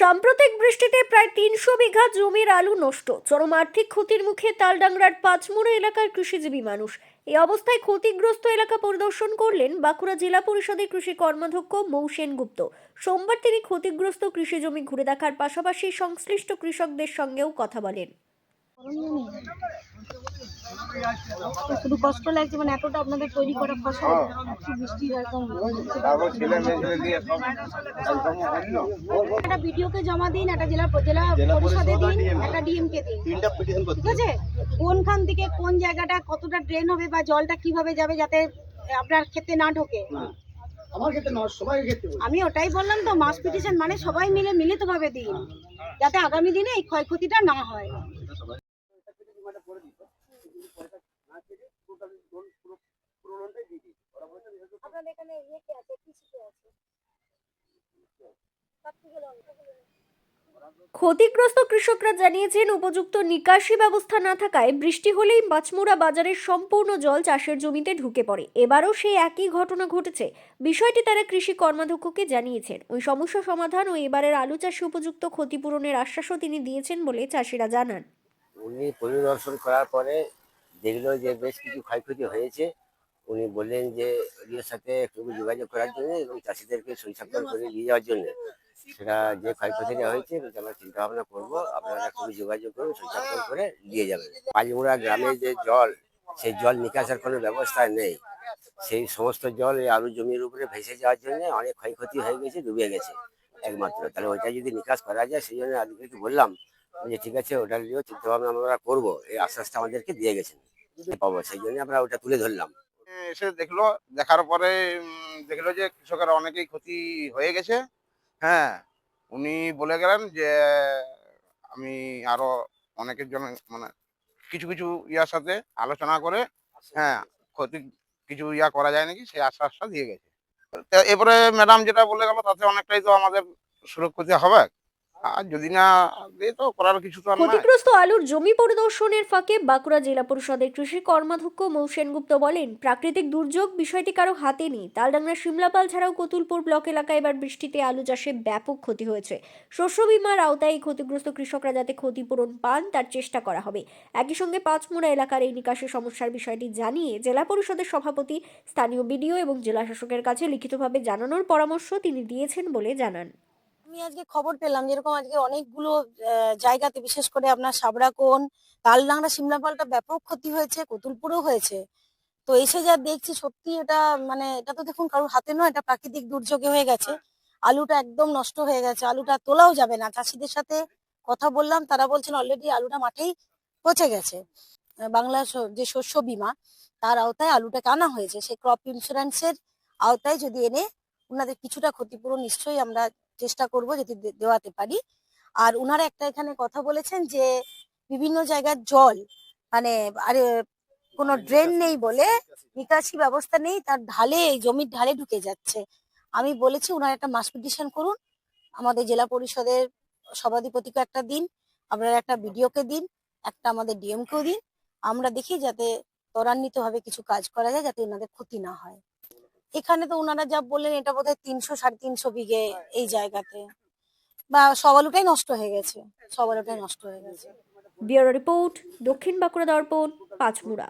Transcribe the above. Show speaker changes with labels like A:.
A: সাম্প্রতিক বৃষ্টিতে প্রায় তিনশো বিঘা জমির আলু নষ্ট। চরম আর্থিক ক্ষতির মুখে তালডাংরার পাঁচমুড়া এলাকার কৃষিজীবী মানুষ। এই অবস্থায় ক্ষতিগ্রস্ত এলাকা পরিদর্শন করলেন বাঁকুড়া জেলা পরিষদের কৃষি কর্মাধ্যক্ষ মৌ সেনগুপ্ত সোমবার তিনি ক্ষতিগ্রস্ত কৃষি জমি ঘুরে দেখার পাশাপাশি সংশ্লিষ্ট কৃষকদের সঙ্গেও কথা বলেন।
B: শুধু কষ্ট লাগছে মানে এতটা আপনাদের তৈরি করা ফসল একটু বৃষ্টি
C: অন্য
B: একটা ভিডিওকে জমা দিন একটা জেলা জেলা পরিষদে দিন একটা ডিএমকে দিন। ঠিক আছে? কোনখান থেকে কোন জায়গাটা কতটা ড্রেন হবে বা জলটা কীভাবে যাবে যাতে আপনার ক্ষেতে না ঢোকে?
C: আমার ক্ষেত্রে নয় সবাই ক্ষেত্রে
B: আমি ওটাই বললাম তো মাস পিটিশন মানে সবাই মিলে মিলিতভাবে দিন যাতে আগামী দিনে এই ক্ষয়ক্ষতিটা না হয় আপনাদের এখানে ইয়ে কি আছে কৃষি কি আছে সব থেকে
A: ক্ষতিগ্রস্ত কৃষকরা জানিয়েছেন, উপযুক্ত নিকাশি ব্যবস্থা না থাকায় বৃষ্টি হলেই মাছমুড়া বাজারের সম্পূর্ণ জল চাষের জমিতে ঢুকে পড়ে। এবারও সেই একই ঘটনা ঘটেছে। বিষয়টি তারা কৃষি কর্মাধ্যক্ষকে জানিয়েছেন। ওই সমস্যা সমাধান ও এবারের আলু চাষে উপযুক্ত ক্ষতিপূরণের আশ্বাসও তিনি দিয়েছেন বলে চাষিরা জানান।
D: উনি পরিদর্শন করার পরে দেখল যে বেশ কিছু ক্ষয়ক্ষতি হয়েছে। উনি বললেন যে ইয়ের সাথে একটু যোগাযোগ করার জন্য এবং চাষিদেরকে শৈশাক্তর করে নিয়ে যাওয়ার জন্য। সেটা যে ক্ষয়ক্ষতিটা হয়েছে এটা আমরা চিন্তা ভাবনা করব। আপনারা খুবই যোগাযোগ করুন শৈশাক্তর করে নিয়ে যাবেন। পাঁচমুড়া গ্রামে যে জল, সেই জল নিকাশের কোনো ব্যবস্থা নেই। সেই সমস্ত জল এই আলু জমির উপরে ভেসে যাওয়ার জন্য অনেক ক্ষয়ক্ষতি হয়ে গেছে, ডুবে গেছে একমাত্র। তাহলে ওইটা যদি নিকাশ করা যায়, সেই জন্য আজকে বললাম যে, ঠিক আছে, ওটা নিয়েও চিন্তা ভাবনা আমরা করব। এই আশ্বাসটা আমাদেরকে দিয়ে গেছেন। পাবো, সেই জন্য আমরা ওটা তুলে ধরলাম।
C: এসে দেখল, দেখার পরে দেখল যে কৃষকের অনেকেই ক্ষতি হয়ে গেছে। হ্যাঁ উনি বলে গেলেন যে, আমি আরও অনেকের জন্য মানে কিছু কিছু ইয়ার সাথে আলোচনা করে হ্যাঁ ক্ষতি, কিছু ইয়া করা যায় নাকি? সেই আশ্বাসটা দিয়ে গেছে। এরপরে ম্যাডাম যেটা বলে গেল, তাতে অনেকটাই তো আমাদের সুরক্ষিত হবে। আর যদি না তো করার কিছু তো
A: ক্ষতিগ্রস্ত আলুর জমি পরিদর্শনের ফাঁকে বাঁকুড়া জেলা পরিষদের কৃষি কর্মাধ্যক্ষ মৌ সেনগুপ্ত বলেন, প্রাকৃতিক দুর্যোগ বিষয়টি কারও হাতে নেই। তালডাংরা শিমলাপাল ছাড়াও কতুলপুর ব্লক এলাকায় এবার বৃষ্টিতে আলু চাষে ব্যাপক ক্ষতি হয়েছে। শস্য বিমার আওতায় ক্ষতিগ্রস্ত কৃষকরা যাতে ক্ষতিপূরণ পান, তার চেষ্টা করা হবে। একই সঙ্গে পাঁচমুড়া এলাকার এই নিকাশি সমস্যার বিষয়টি জানিয়ে জেলা পরিষদের সভাপতি, স্থানীয় বিডিও এবং জেলা শাসকের কাছে লিখিতভাবে জানানোর পরামর্শ তিনি দিয়েছেন বলে জানান।
B: আমি আজকে খবর পেলাম যেরকম আজকে অনেকগুলো জায়গাতে, বিশেষ করে আপনার সাবরাকোন, তালডাংরা, সিমলাপালটা ব্যাপক ক্ষতি হয়েছে, কতুলপুরেও হয়েছে। তো এসে যা দেখছি, সত্যি এটা মানে এটা তো দেখুন কারোর হাতে নয়, এটা প্রাকৃতিক দুর্যোগে হয়ে গেছে। আলুটা একদম নষ্ট হয়ে গেছে, আলুটা তোলাও যাবে না। চাষিদের সাথে কথা বললাম, তারা বলছেন অলরেডি আলুটা মাঠেই পচে গেছে। বাংলা যে শস্য বীমা, তার আওতায় আলুটা আনা হয়েছে। সেই ক্রপ ইন্স্যুরেন্সের আওতায় যদি এনে, ওনাদের কিছুটা ক্ষতিপূরণ নিশ্চয়ই আমরা চেষ্টা করব যদি দেওয়াতে পারি। আর ওনারা একটা এখানে কথা বলেছেন যে বিভিন্ন জায়গার জল মানে আরে কোনো ড্রেন নেই বলে নিকাশি ব্যবস্থা নেই তার ঢালে জমির ঢালে ঢুকে যাচ্ছে। আমি বলেছি ওনারা একটা মাস পিটিশন করুন। আমাদের জেলা পরিষদের সভাধিপতিকে একটা দিন আপনারা একটা বিডিওকে দিন একটা আমাদের ডিএমকেও দিন। আমরা দেখি যাতে ত্বরান্বিতভাবে কিছু কাজ করা যায় যাতে ওনাদের ক্ষতি না হয়। এখানে তো ওনারা যা বললেন এটা বোধহয় তিনশো সাড়ে তিনশো বিঘে এই জায়গাতে। বা সবালুটাই নষ্ট হয়ে গেছে। সবালুটাই নষ্ট হয়ে গেছে।
A: ব্যুরো রিপোর্ট দক্ষিণ বাঁকুড়া দর্পণ পাঁচমুড়া।